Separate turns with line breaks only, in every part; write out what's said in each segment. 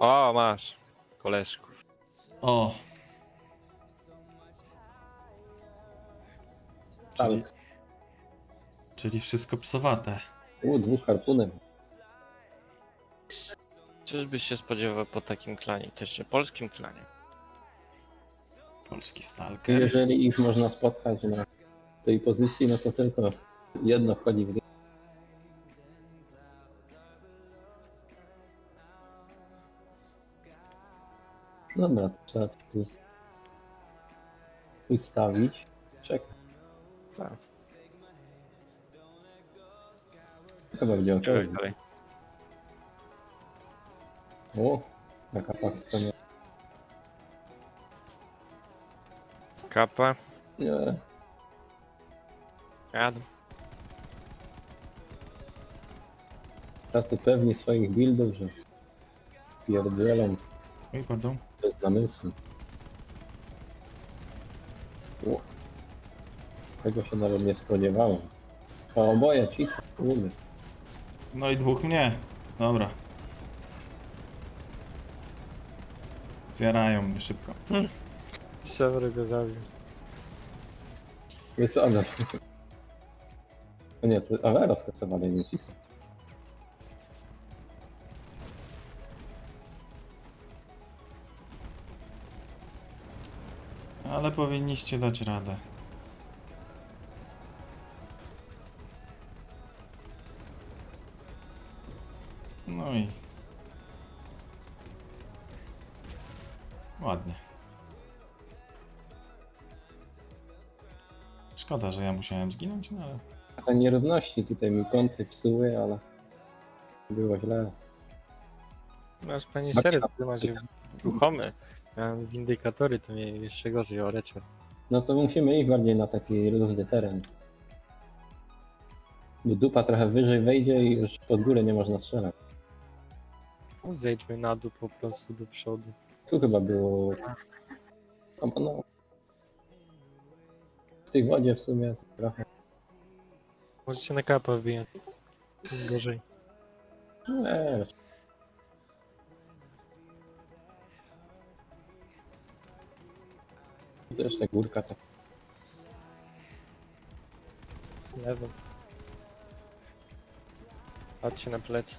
O, masz. Koleżków.
O, czyli,
Tak.
czyli wszystko psowate.
U, dwóch harpunem.
Czyżbyś się spodziewał po takim klanie? To jeszcze polskim klanie.
Polski stalker.
Jeżeli ich można spotkać na tej pozycji, no to tylko jedno wchodzi w grę. Dobra, to trzeba tu ustawić. Czekaj.
Tak.
Chyba będzie ok.
Dalej, dalej.
O, jaka fakcja nie.
Kapa.
Nie,
Jadę.
tacy pewni swoich buildów, że pierdzielą
Oj, pardon.
Bez namysłu. O, tego się nawet nie spodziewałem. O, oboje ci są tłumy.
No i dwóch mnie. Dobra. Zjarają mnie szybko.
Sewer go zabił.
Wysadzę. O nie, to Avera skasowali, nie cisną.
Ale powinniście dać radę. No i... Ładnie. Szkoda, że ja musiałem zginąć, no ale...
Te nierówności tutaj mi kąty psuły, ale było źle.
Masz panie
na-
ty masz ruchomy. Miałem windykatory, to mnie jeszcze gorzej o reczer.
No to musimy iść bardziej na taki równy teren. Bo dupa trochę wyżej wejdzie i już pod górę nie można strzelać.
Zejdźmy na dół po prostu do przodu.
Tu chyba było. No, no. W tej wodzie w sumie to trochę.
Może się na kapa wbijać. Gorzej.
Nie. Też ta górka tak.
Lewo. Patrzcie na plecy.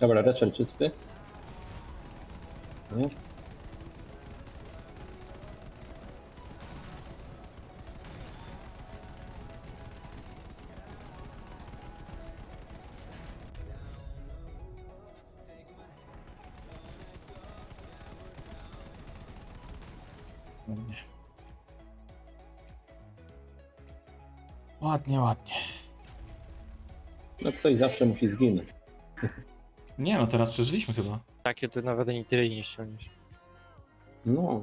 Dobra, Rachel czysty. Nie?
Ładnie, ładnie.
No ktoś zawsze musi zginąć.
Nie no, teraz przeżyliśmy chyba.
Takie to nawet ani tyle nie ściągniesz.
No,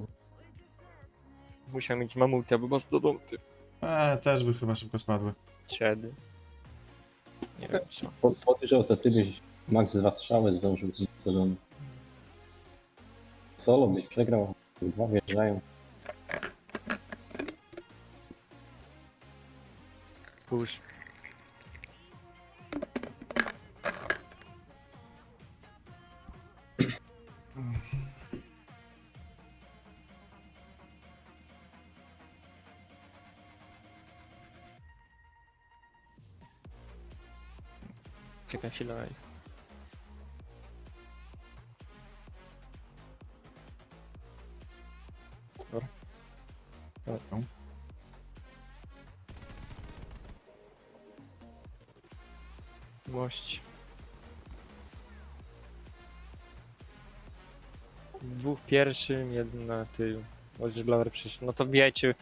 Musiał mieć mamuta, bo mastodonty.
E, też by chyba szybko spadły.
Trzedy. Nie wiem co.
po- podejrzał to ty byś max dwa strzały zdążył z sezonu. Solo byś przegrał. Dwa wjeżdżają.
Push. Czekaj chwilę. Dobra. Dobra. Dwóch pierwszym, jeden na tył. Chociaż Blawer przyszedł. No to wbijajcie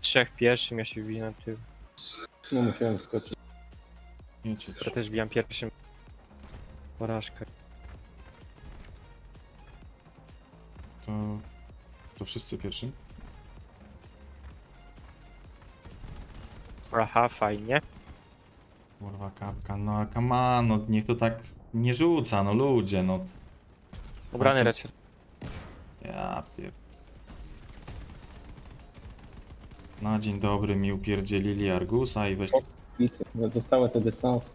trzech pierwszym, ja się wbiję na tył.
No musiałem skoczyć.
Nie cię.
Ja też wbijam pierwszym. Porażkę.
To, to wszyscy pierwszym.
Aha, fajnie.
Kurwa kapka, no a come on, no niech to tak nie rzuca, no ludzie, no.
Obrany racer.
Ja pier... Na dzień dobry mi upierdzielili Argusa i weź...
No zostały te dystansy.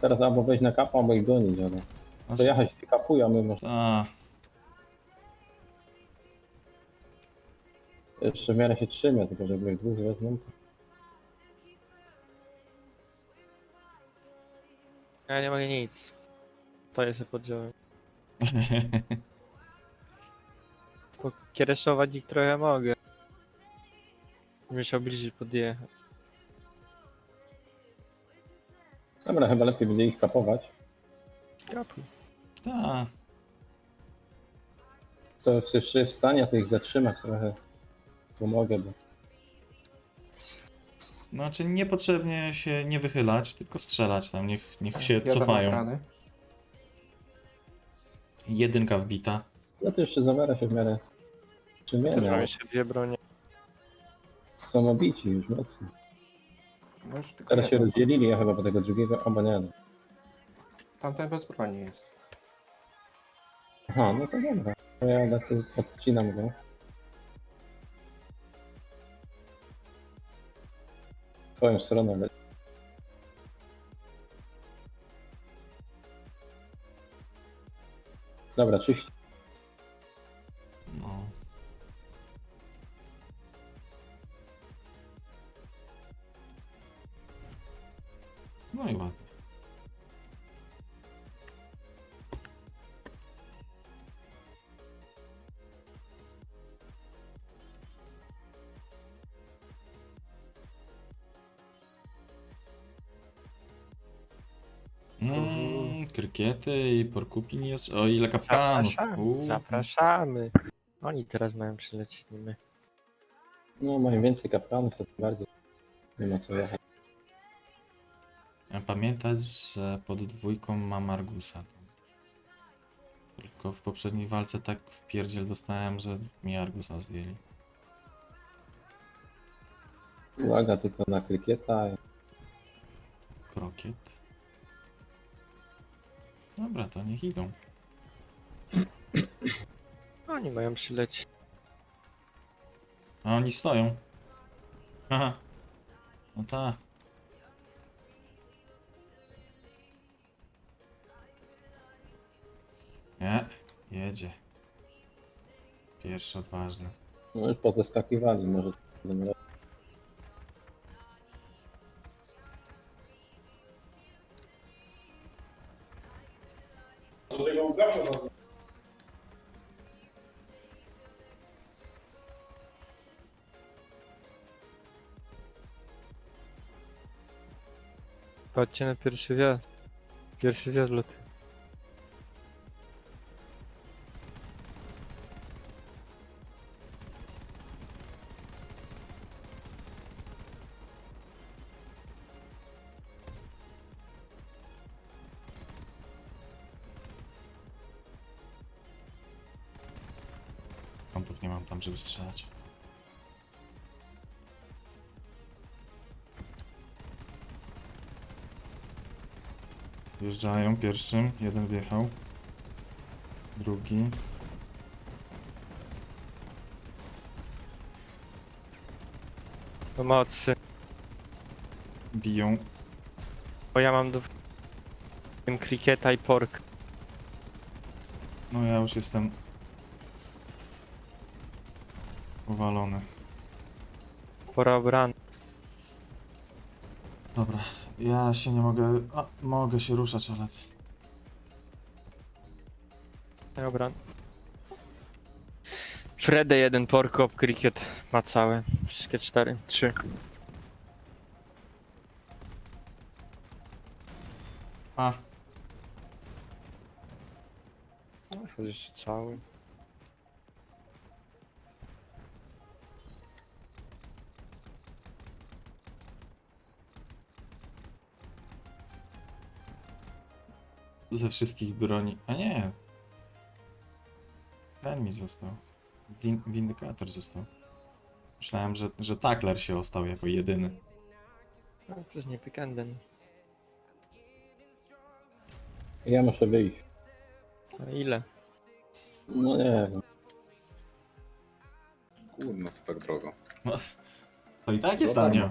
Teraz albo wejść na kapa, albo ich gonić, ale to jechać ty kapuj, a my może
Ta,
jeszcze w miarę się trzymie, tylko żeby ich dwóch wezmą. to-
Ja nie mogę nic. To jest poddziałem. Pokiereszować ich trochę mogę. Musiał bliżej podjechać.
Dobra, chyba lepiej będzie ich kapować.
Kapuj.
ta.
To jeszcze jest w stanie, to ich zatrzymać trochę. Pomogę, bo
Znaczy niepotrzebnie się nie wychylać, tylko strzelać tam, niech, niech się
Jadę na
cofają. Jedynka wbita.
no to jeszcze zawiera się w miarę
Też
trzymienia.
mam jeszcze dwie bronie.
Są obici już mocno.
No już tylko
Teraz się rozdzielili, ja chyba po tego drugiego, no.
Tamten bez broni jest.
Aha, no to dobra. To ja lecę, odcinam go. Twoją stronę lecę. Dobra, czyść.
Krykiety i porkupin jest. O ile kapkanów.
Zapraszamy. Zapraszamy. Oni teraz mają przylecieć nimi.
No, mają więcej kaplanów, to tym bardziej. Nie ma co jechać.
A Pamiętać, że pod dwójką mam Argusa. Tylko w poprzedniej walce tak w pierdziel dostałem, że mi Argusa zdjęli.
Uwaga tylko na krykieta.
Krokiet. Dobra, to niech idą.
Oni mają przylecieć.
A oni stoją. Haha. No tak. Nie, jedzie. Pierwszy odważny.
No już pozeskakiwali, może będą robić.
Chodźcie na pierwszy wjazd. Pierwszy wjazd loty.
Wjeżdżają pierwszym, jeden wjechał. Drugi.
Pomocy.
Biją.
Bo ja mam do... Krikieta i pork.
No ja już jestem powalony.
Pora obran.
Dobra, ja się nie mogę. A, mogę się ruszać, ale.
Obran. Frede jeden, porkop, krikiet ma całe. Wszystkie cztery. Trzy.
A,
chyba jeszcze cały.
Ze wszystkich broni. A nie. Ten mi został. Win windykator został. Myślałem, że, że takler się ostał jako jedyny.
No, coś nie pikenden.
Ja muszę wyjść.
A ile?
No nie wiem.
Kurno, co tak drogo.
No, to i tak jest
darmo.
tanio.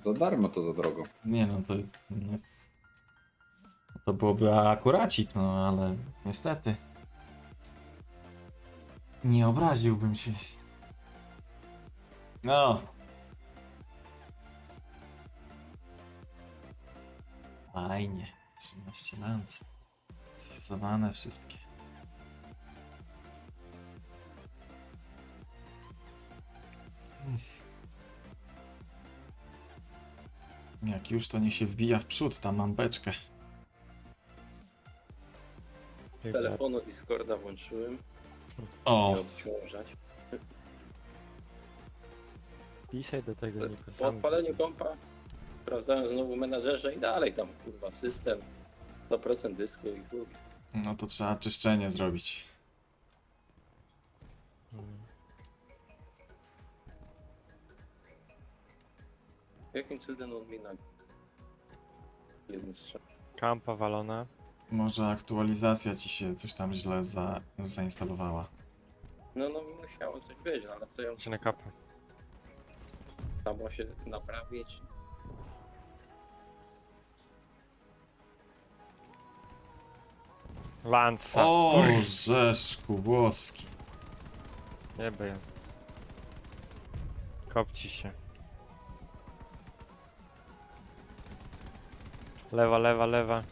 Za darmo to za drogo.
Nie no, to... No, to byłoby akuracik, no ale niestety. Nie obraziłbym się. No. Fajnie. 13 lanc. Sfizowane wszystkie. Jak już to nie się wbija w przód, tam mam beczkę.
Telefonu Discorda włączyłem.
O,
Nie obciążać.
Pisaj do tego Niko.
Po
sam.
odpaleniu kompa sprawdzałem znowu menadżerze i dalej tam kurwa system 100% dysku i chuj.
no to trzeba czyszczenie zrobić.
Mm.
Jakim cudem on mi na jeden strzał.
Kampa walona.
Może aktualizacja ci się coś tam źle za, zainstalowała.
No no musiało coś być, no ale co ją
Czy na kapę?
samo się naprawić?
Lansa.
O, Rzeszku włoski.
Nie byję. Kopci się. Lewa, lewa, lewa.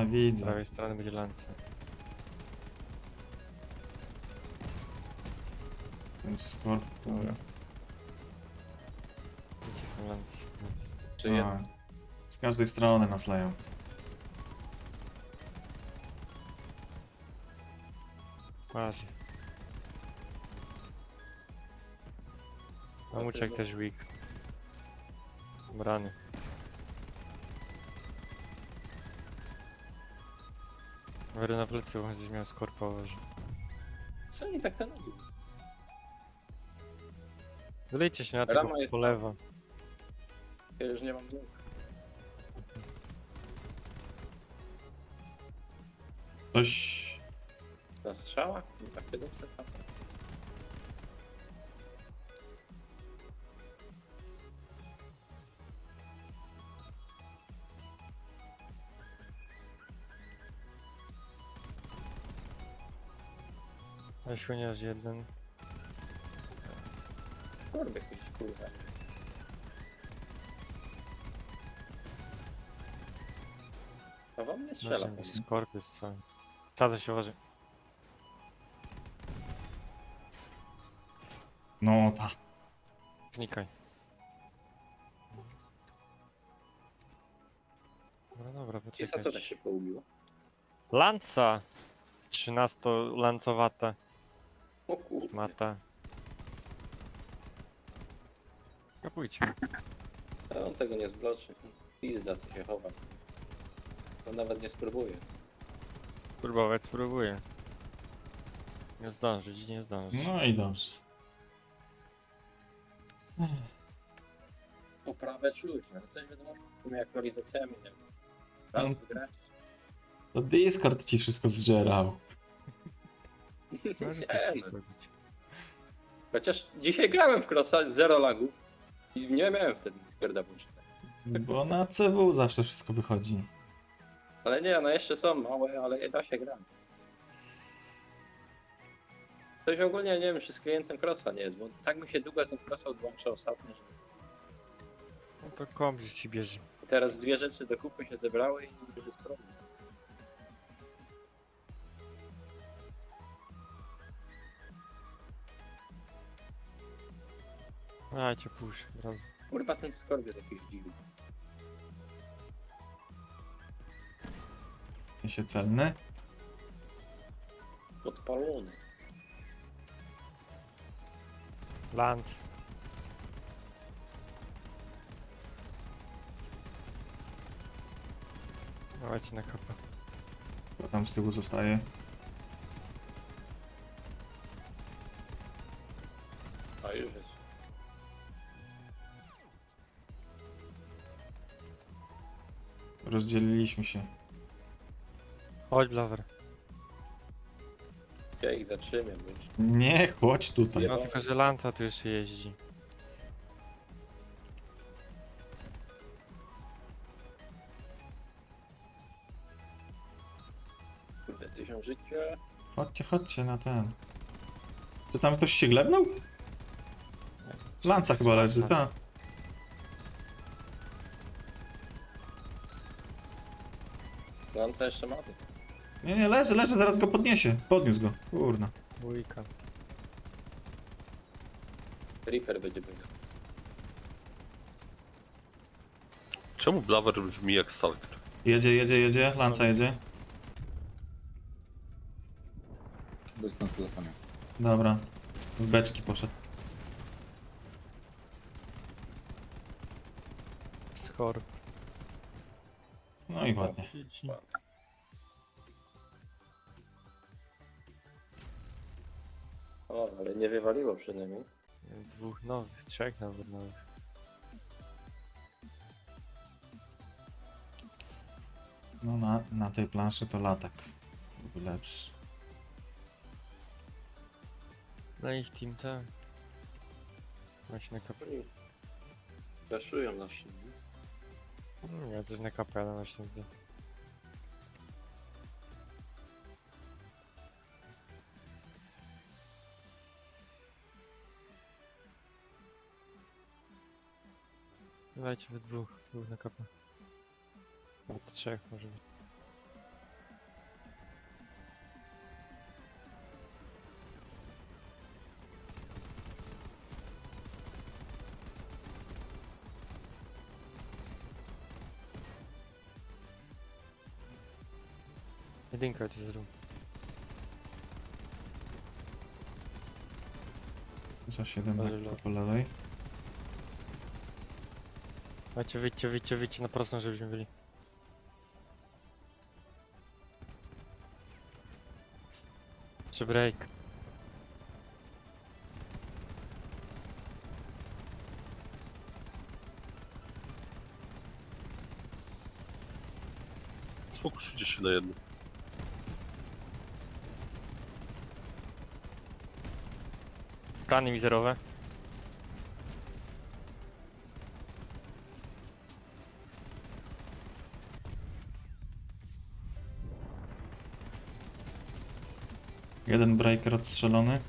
A,
Z
widzę.
prawej strony będzie lansa.
Ten skorp.
Dobra. Będzie tam.
Czy
A,
jeden?
z każdej strony nas leją.
Marzy. Mamuczek też weak. Brany. Wery na plecy, bo gdzieś miał skorpa uważaj.
Co oni tak ten robią?
Wylejcie się na
Rama
tego
jest
po lewo.
Ja już nie mam nóg.
Coś...
Na strzałach? No tak 700 tam.
Weźmieniarz jeden.
Kurwa jakiś kurwa. A wam nie strzela.
Strzela. Skorp jest cały. Sadza się uważaj.
No ta.
Znikaj. Dobra, dobra,
Kisa co tak
poczekaj.
się poubiło?
Lanca! 13-lancowata
O kurde.
mata. Kapujcie.
A on tego nie zbloczy. Pizda co się chowa. To nawet nie spróbuje.
Spróbować spróbuję. Nie zdążyć, nie zdążyć.
No i dobrze.
Poprawę czuć. No coś wiadomo, tymi aktualizacjami, nie wiem. Raz
No.
wygrać.
To Discord ci wszystko zżerał.
Może
Nie,
też
no. Chociaż dzisiaj grałem w Crossa, zero lagów. I nie miałem wtedy Discorda włączonego.
Bo na CW zawsze wszystko wychodzi.
Ale nie, no jeszcze są małe, ale da się grać. Coś ogólnie nie wiem, czy z klientem Crossa nie jest, bo tak mi się długo ten Cross odłącza ostatnio, że
No to komp ci bierze.
I teraz dwie rzeczy do kupy się zebrały i już jest problem.
Dajcie push od razu.
Kurwa, ten skorb jest jakiś dziwny.
Ja się celny.
Podpalony.
Lance. Dawajcie na kapę.
Kto tam z tyłu zostaje?
A już jest.
Rozdzieliliśmy się.
Chodź, Blaver.
Ja ich już
Nie, chodź tutaj.
No tylko, że Lanca tu jeszcze jeździ.
kurde, tysiąc życia.
Chodźcie, chodźcie na ten. Czy tam ktoś się glebnął? Lanca chyba leży, tak.
Lanca jeszcze ma.
Nie, nie, leży, leży, zaraz go podniesie. Podniósł go. Kurna.
Dwójka.
Reaper będzie blisko.
Czemu Blaver brzmi jak Stalker?
Jedzie, jedzie, jedzie. Lanca jedzie.
Na telefonie.
Dobra. W beczki poszedł.
Skorp.
No i ładnie.
Ale nie wywaliło przynajmniej.
Dwóch nowych, trzech nawet nowych.
No na, na tej planszy to latak. Byłby lepszy.
No ich team ten. Właśnie na kapelę.
Flashują na siebie.
Ja coś na kapelę właśnie widzę. Dajcie we dwóch, dwóch na kapę. Nawet trzech może być. Jedynka ci zrób.
Za 7
Ale
lekko
lot.
po lewej.
Macie, wyjdźcie, wyjdźcie, wyjdźcie na prostą, żebyśmy byli. Czy break?
Sfokusujcie się na jedno.
Plany mizerowe.
Jeden breaker odstrzelony.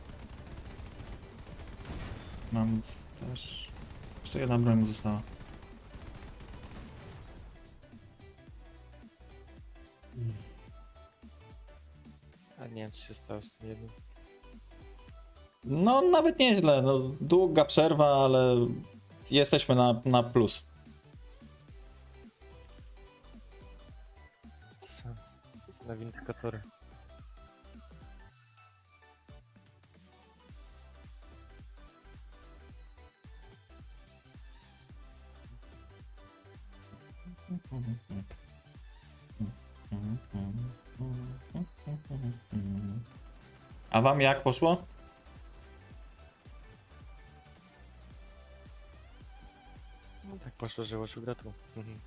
Mam też. Jeszcze jedna broń mu została.
A nie wiem, co się stało z tym jednym.
No, nawet nieźle. No, długa przerwa, ale jesteśmy na, na plus.
Co? Co na windykatory.
A wam jak poszło?
No tak poszło, że łoszu gratu. Mhm.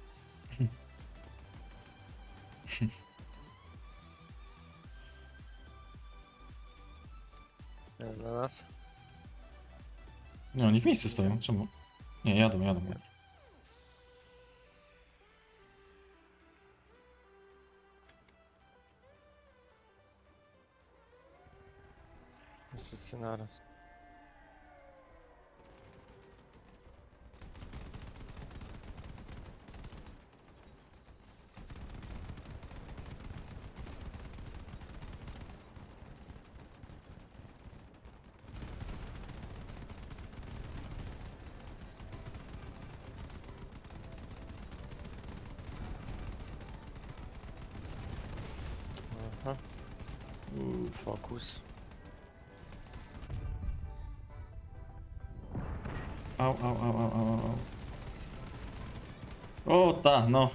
Na nas?
No, oni w miejscu stoją. Czemu? Nie, jadą, jadą. jadą.
Wszyscy naraz. Aha.
Au, au, au, au, au, au. O, ta, no.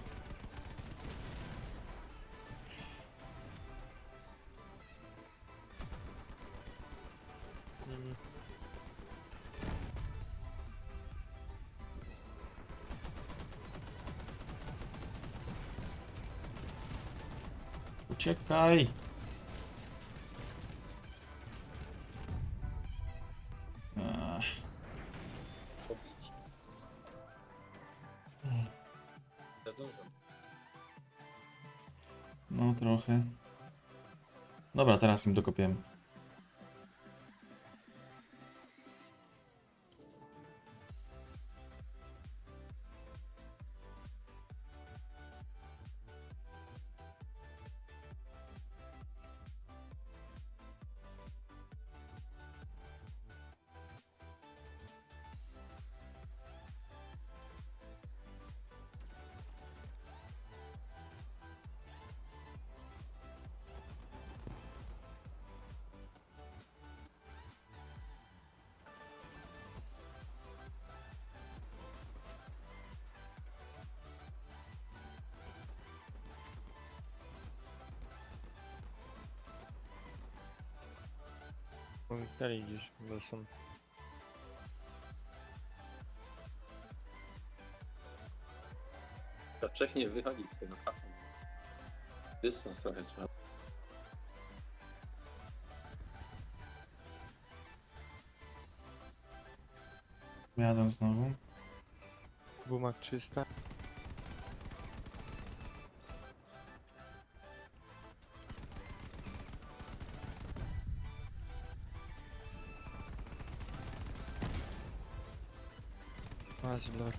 Uciekaj. No trochę. Dobra, teraz im dokopiemy.
Dalej gdzieś, bo są.
Trzeba wcześniej wychodzić z tego kapa. Dystans trochę trzeba.
Jadę znowu.
Bumak Acil var.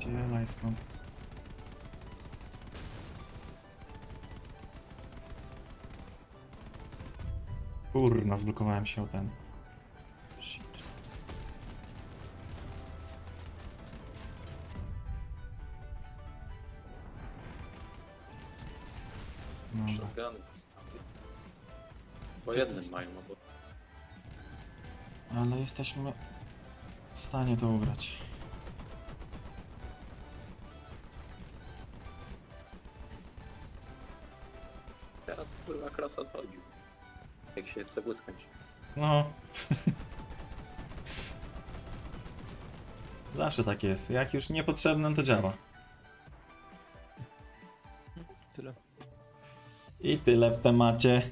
Yeah,
şey, nice one. Kurna, zblokowałem się o ten.
Shit.
Shotguny postawię. Bo
Co to
mają, no bo
Ale jesteśmy w stanie to ugrać.
teraz kurwa kras odchodził. Jak się cegły skończy.
No. Zawsze tak jest. Jak już niepotrzebne, to działa.
Tyle.
I tyle w temacie.